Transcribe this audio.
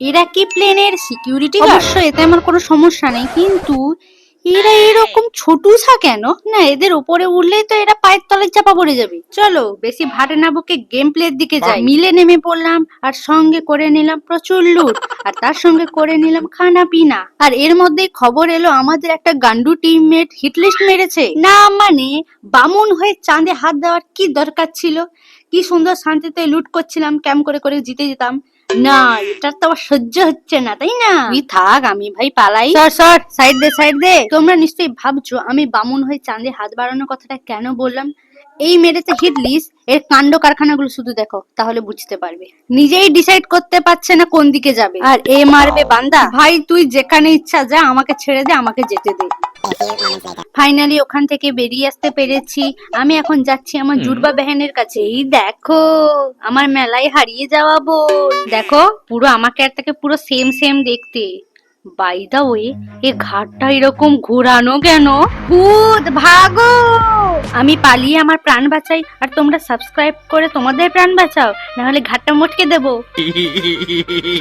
এরা কি প্লেনের সিকিউরিটি অবশ্য এতে আমার কোনো সমস্যা নেই কিন্তু এরা এরকম ছোটুসা কেন? না এদের উপরে উঠলেই তো এরা পায়ের তলায় চাপা পড়ে যাবে। চলো বেশি ভাটে না বকে গেম প্লের দিকে যাই। মিলে নেমে পড়লাম আর সঙ্গে করে নিলাম প্রচুর লুট আর তার সঙ্গে করে নিলাম খানা পিনা। আর এর মধ্যেই খবর এলো আমাদের একটা গান্ডু টিমমেট হিটলিস্ট মেরেছে। না মানে বামুন হয়ে চাঁদে হাত দেওয়ার কি দরকার ছিল? কি সুন্দর শান্তিতে লুট করছিলাম ক্যাম্প করে করে জিতে যেতাম। না এটা তো আবার সহ্য হচ্ছে না তাই না? তুই থাক আমি ভাই পালাই। সর সর সাইড দে সাইড দে। তোমরা নিশ্চয়ই ভাবছ আমি বামুন হয়ে চাঁদে হাত বাড়ানোর কথাটা কেন বললাম? এই মেরেতে হিটলিস এর কাণ্ড কারখানাগুলো শুধু দেখো তাহলে বুঝতে পারবে। নিজেই ডিসাইড করতে পারছে না কোন দিকে যাবে। আর এ মারবে বান্দা। ভাই তুই যেখানে ইচ্ছা যা আমাকে ছেড়ে দে আমাকে যেতে দে। ফাইনালি ওখান থেকে বেরিয়ে আসতে পেরেছি। আমি এখন যাচ্ছি আমার জুরবা বেহেনের কাছে। এই দেখো আমার মেলায় হারিয়ে যাওয়া বোন। দেখো পুরো আমাকে আর তাকে পুরো সেম সেম দেখতে। বাই দা ওয়ে এ ঘাটটা এরকম ঘোরানো কেন? ভূত ভাগো! আমি পালিয়ে আমার প্রাণ বাঁচাই আর তোমরা সাবস্ক্রাইব করে তোমাদের প্রাণ বাঁচাও নাহলে ঘাটটা মটকে দেবো।